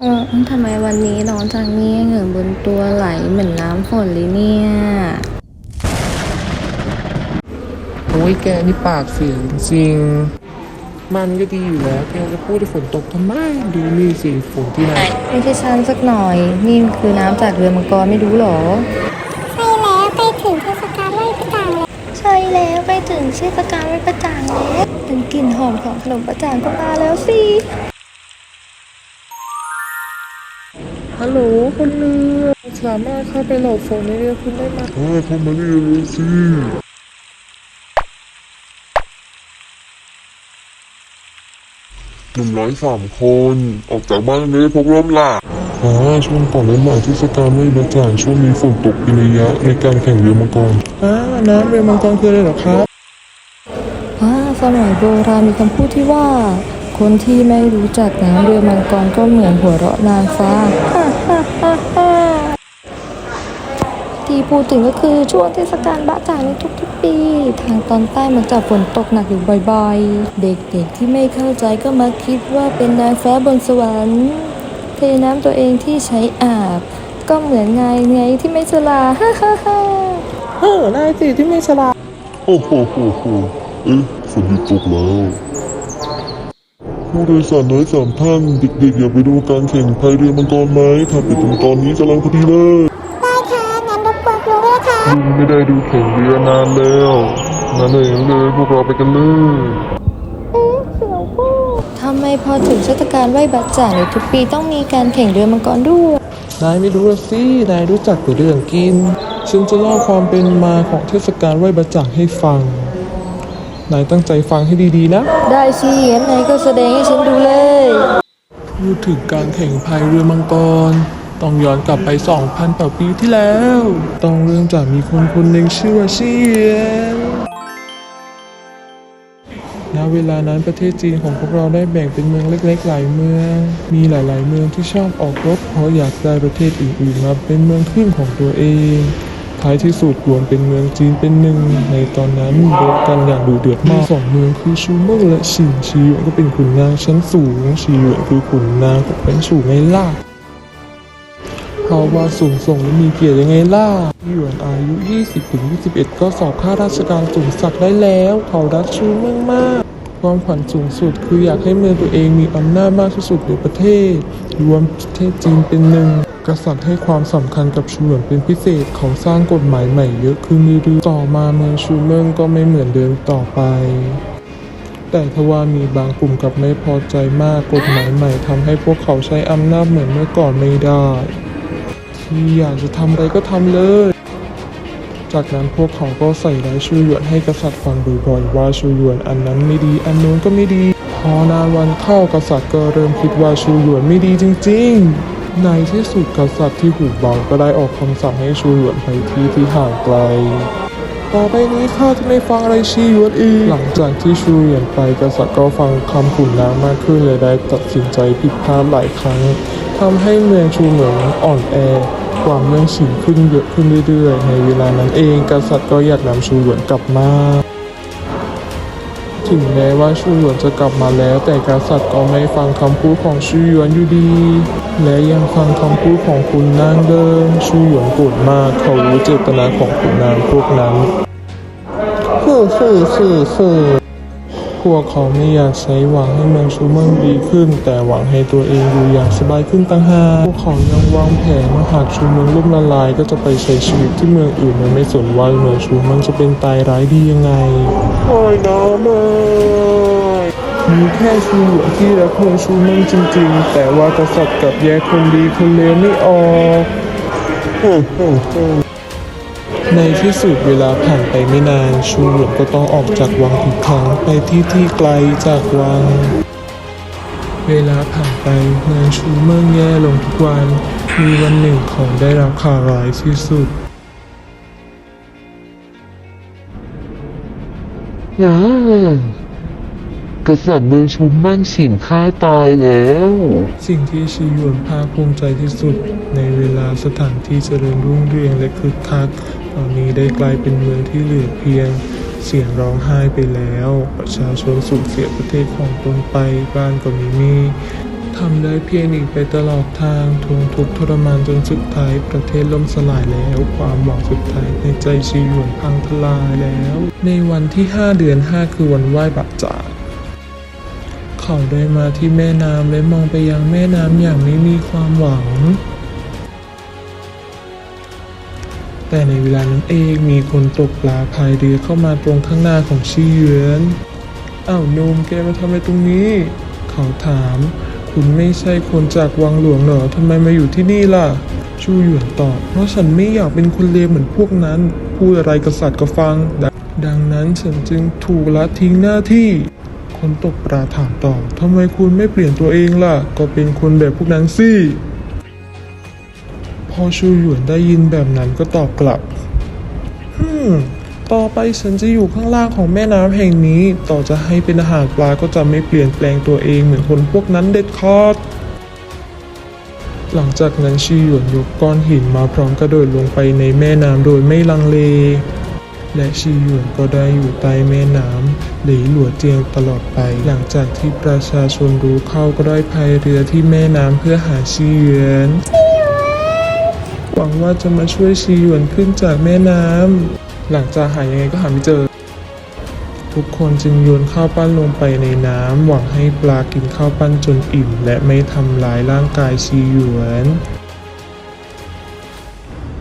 เออทำไมวันนี้ร้อนจังเนี่ยเหงื่อบนตัวไหลเหมือนน้ำฝนเลยเนี่ยโอ้ยแกนี่ปากเสียจริงๆมันก็ดีอยู่แล้วแกจะพูดให้ฝนตกทำไมดูนี่สิฝนที่ไหนไม่ใช่ฉันสักหน่อย นี่คือน้ำจากเรือมังกรไม่รู้หรอ ใช่แล้วใกล้ถึงเทศกาลไหว้พระจันทร์แล้วใช่แล้วไปถึงเทศกาลไหว้ประจ่างแล้วเป็นกลิ่นหอมของขนมประจ่างก็มาแล้วสิ ฮัลโหลคนเรือสามารถเข้าไปหลบฝนในเรือคุณได้ไหมเออเข้ามานี่เลยสิหนุ่มน้อยสามคน ออกจากบ้านไม่ได้พกร่มล่ะอ่าช่วงก่อนและหลังเทศกาลไหว้พระจันทร์ช่วงนี้ฝนตกเป็นระยะในการแข่งเรือมังกรอ่าน้ำเรือมังกรคืออะไรเหรอครับอ่าสมัยโบราณมีคำพูดที่ว่า คนที่ไม่รู้จักน้ำเรือมังกรก็เหมือนหัวเราะนางฟ้า ที่ พูดถึงก็คือช่วงเทศกาลบะจ่างในทุกๆปี ทางตอนใต้มักจะฝนตกหนักอยู่บ่อยๆ เด็กๆที่ไม่เข้าใจก็มักคิดว่าเป็นนางฟ้าบนสวรรค์เทน้ำตัวเองที่ใช้อาบ ก็เหมือนไงไงที่ไม่ฉลาดฮ่าฮ่าฮ่าเออนายสิที่ไม่ฉลาดโอ้โหโหโหเอ๊ะฝนหยุดตกแล้วผู้โดยสารน้อยสามท่าน เด็กๆ อย่าไปดูการแข่งพายเรือมังกรไหมถ้าไปถึงตอนนี้กำลังพอดีเลยได้ค่ะ งั้นรบกวนครูด้วยค่ะลุงไม่ได้ดูแข่งเรือนานแล้วนั่นเองเลยพวกเราไปกันเลยทำไมพอถึงเทศกาลไหว้บัตรจ่างในทุกปีต้องมีการแข่งเรือมังกรด้วย นายไม่รู้ละสิ นายรู้จักแต่เรื่องกิน ฉันจะเล่าความเป็นมาของเทศกาลไหว้บะจ่างให้ฟัง นายตั้งใจฟังให้ดีๆนะ ได้สิงั้นนายก็แสดงให้ฉันดูเลย พูดถึงการแข่งพายเรือมังกร ต้องย้อนกลับไป2,000กว่าปีที่แล้ว ต้องเริ่มจากมีคนคนหนึ่งชื่อว่าเชียนณเวลานั้นประเทศจีนของพวกเราได้แบ่งเป็นเมืองเล็กๆ หลายเมือง มีหลายๆ เมืองที่ชอบออกรบเพราะอยากได้ประเทศอื่นๆมาเป็นเมืองขึ้นของตัวเองท้ายที่สุดรวมเป็นเมืองจีนเป็นหนึ่ง ในตอนนั้นรบกันอย่างดุเดือดมากสองเมืองคือชูเมิงและชินชีหยวนก็เป็นขุนนางชั้นสูงชีหยวนคือขุนนางของเป็นสูงไงล่ะ เพราว่าสูงส่งและมีเกียรติยังไงล่ะหยวนอายุ 20-21 ก็สอบข้าราชการสูงศักได้แล้ว เขารักชูมืองมากความฝันสูงสุดคืออยากให้เมืองตัวเองมีอำนาจมากที่สุดในประเทศ รวมประเทศจีนเป็นหนึ่งกษัตริย์ให้ความสำคัญกับชูเหวินเป็นพิเศษเขาสร้างกฎหมายใหม่เยอะขึ้นเรื่อยๆต่อมาเมืองชูเมิงก็ไม่เหมือนเดิมต่อไป แต่ทว่ามีบางกลุ่มกับไม่พอใจมากกฎหมายใหม่ทำให้พวกเขาใช้อำนาจเหมือนเมื่อก่อนไม่ได้ ที่อยากจะทำอะไรก็ทำเลย จากนั้นพวกเขาก็ใส่ร้ายชูหยวนให้กษัตริย์ฟังบ่อยๆว่าชูหยวนอันนั้นไม่ดีอันนู้นก็ไม่ดี พอนานวันเข้ากษัตริย์ก็เริ่มคิดว่าชูหยวนไม่ดีจริง ๆ ในที่สุดกษัตริย์ที่หูเบาก็ได้ออกคำสั่งให้ชูหยวนไปที่ที่ห่างไกลต่อไปนี้ข้าจะไม่ฟังอะไรชีหยวนอีก หลังจากที่ชูหยวนไปกษัตริย์ก็ฟังคำขุนนางมากขึ้นเลยได้ตัดสินใจผิดพลาดหลายครั้ง ทำให้เมืองชูเหมืองอ่อนแอกว่าเมืองฉินขึ้นเยอะขึ้นเรื่อยๆ ในเวลานั้นเองกษัตริย์ก็อยากนำชูหยวนกลับมาถึงแม้ว่าชูหยวนจะกลับมาแล้ว แต่กษัตริย์ก็ไม่ฟังคำพูดของชูหยวนอยู่ดี และยังฟังคำพูดของคุณนางเดิมชูหยวนโกรธมากเขารู้เจตนาของคุณนางพวกนั้นคือคือคือคือ พวกเขาไม่อยากใช้หวังให้เมืองชูเมืองดีขึ้น แต่หวังให้ตัวเองอยู่อย่างสบายขึ้นต่างหากพวกเขายังวางแผนว่าหากชูเมืองล่มละลายก็จะไปใช้ชีวิตที่เมืองอื่นโดยไม่สนว่าเมืองชูเมืองจะเป็นตายร้ายดียังไงโอ้ยน้องเอ้มีแค่ชูหลวงที่รักเมืองชูเมืองจริงๆ แต่ว่ากษัตริย์กับแยกคนดีคนเลวไม่ออก ในที่สุดเวลาผ่านไปไม่นาน ชูหลงก็ต้องออกจากวังอีกครั้งไปที่ที่ไกลจากวัง เวลาผ่านไปเมืองชูเมืองแย่ลงทุกวัน มีวันหนึ่งของได้รับข่าวร้ายที่สุดอย่า กษัตริย์เมืองชุมมั่งฉินฆ่าตายแล้ว สิ่งที่ชีหยวนภาคภูมิใจที่สุด ในเวลาสถานที่เจริญรุ่งเรืองและคึกคัก ตอนนี้ได้กลายเป็นเมืองที่เหลือเพียง เสียงร้องไห้ไปแล้ว ประชาชนสูญเสียประเทศของตนไปบ้านก็ไมีมีทำได้เพียงหนีไปตลอดทางทนทุกทรมานจนสุดท้ายประเทศล่มสลายแล้ว ความหวังสุดท้ายในใจชีหยวนพังทลายแล้ว ในวันที่ 5 เดือน 5 คือวันไหว้บาจา เขาได้มาที่แม่น้ำและมองไปยังแม่น้ำอย่างไม่มีความหวัง แต่ในเวลานั้นเองมีคนตกปลาพายเรือเข้ามาตรงข้างหน้าของชีเยือนอ้าวโนมแกมาทำอะไรตรงนี้ เขาถาม คุณไม่ใช่คนจากวังหลวงเหรอทำไมมาอยู่ที่นี่ล่ะ ชูหยวนตอบ เพราะฉันไม่อยากเป็นคนเลวเหมือนพวกนั้น พูดอะไรกษัตริย์ก็ฟัง ดังนั้นฉันจึงถูกละทิ้งหน้าที่ คนตกปลาถามต่อทำไมคุณไม่เปลี่ยนตัวเองล่ะ ก็เป็นคนแบบพวกนั้นสิพอชูหยวนได้ยินแบบนั้นก็ตอบกลับฮึมต่อไปฉันจะอยู่ข้างล่างของแม่น้ำแห่งนี้ ต่อจะให้เป็นอาหารปลาก็จะไม่เปลี่ยนแปลงตัวเองเหมือนคนพวกนั้นเด็ดขาดหลังจากนั้นชีหยวนยกก้อนหินมาพร้อมกระโดดลงไปในแม่น้ำโดยไม่ลังเล และชีหยวนก็ได้อยู่ใต้แม่น้ำหลีหลัวเจียงตลอดไป หลังจากที่ประชาชนรู้เข้าก็ได้พายเรือที่แม่น้ำเพื่อหาชีหยวนหวังว่าจะมาช่วยชีหยวนขึ้นจากแม่น้ำหลังจากหายยังไงก็หาไม่เจอ ทุกคนจึงโยนข้าวปั้นลงไปในน้ำหวังให้ปลากินข้าวปั้นจนอิ่ม และไม่ทำลายร่างกายชีหยวน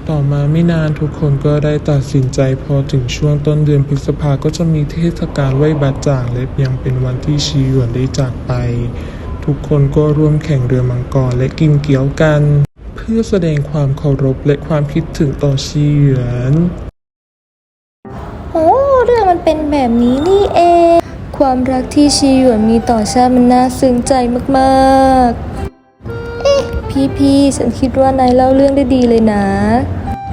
ต่อมาไม่นานทุกคนก็ได้ตัดสินใจพอถึงช่วงต้นเดือนพฤษภาก็จะมีเทศกาลไหว้บาจ่างและยังเป็นวันที่ชีหยวนได้จากไป ทุกคนก็ร่วมแข่งเรือมังกรและกินเกี๊ยวกัน เพื่อแสดงความเคารพและความคิดถึงต่อชีหยวนโอ้เรื่องมันเป็นแบบนี้นี่เอง ความรักที่ชีหยวนมีต่อชาติมันน่าซึ้งใจมากๆพี่ๆ ฉันคิดว่านายเล่าเรื่องได้ดีเลยนะ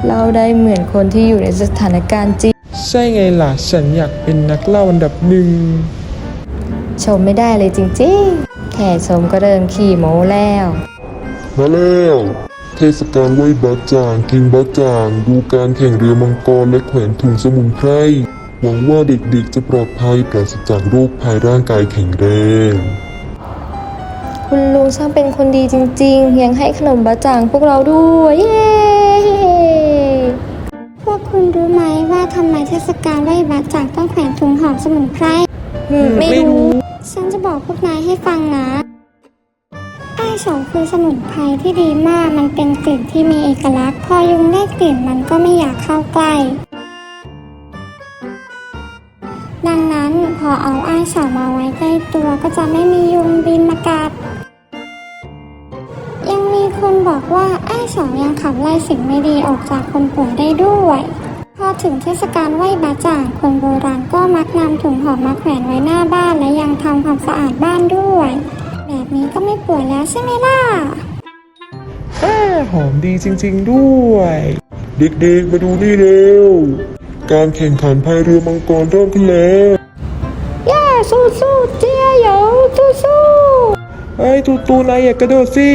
เล่าได้เหมือนคนที่อยู่ในสถานการณ์จริง ใช่ไงล่ะ ฉันอยากเป็นนักเล่าอันดับหนึ่ง ชมไม่ได้เลยจริงๆ แค่ชมก็เริ่มขี่โม้แล้ว มาแล้วเทศกาลไหว้บาจางกินบาจางดูการแข่งเรือมังกรและแขวนถุงสมุนไพรหวังว่าเด็กๆจะปลอดภัยปราศจากโรคภัยร่างกายแข็งแรงคุณลุงช่างเป็นคนดีจริงๆ ยังให้ขนมบะจ่างพวกเราด้วย เย้พวกคุณ รู้ไหมว่าทำไมเทศกาลไหว้บาจ่างต้องแขวนถุงหอมสมุนไพรอืมไม่รู้ ฉันจะบอกพวกนายให้ฟังนะไอ้สองคือสมุนไพรที่ดีมากมันเป็นกลิ่นที่มีเอกลักษณ์ พอยุงได้กลิ่นมันก็ไม่อยากเข้าใกล้ดังนั้นพอเอาไอ้สองมาไว้ใกล้ตัวก็จะไม่มียุงบินมากัดยังมีคนบอกว่าไอ้สองยังขับไล่สิ่งไม่ดีออกจากคนป่วยได้ด้วยพ อถึงเทศกาลไหว้บาจ่างคนโบราณก็มักนำถุงหอมมาแขวนไว้หน้าบ้านและยังทำความสะอาดบ้านด้วย แบบนี้ก็ไม่ป่วยแล้วใช่ไหมล่ะแม่หอมดีจริง ๆ ด้วย เด็กๆมาดูนี่เร็ว การแข่งขันพายเรือมังกรเริ่มขึ้นแล้วย่าสู้สู้ๆเจียเหยวสู้สู้เอ้ยตูตูนายอย่ากระโดดสิ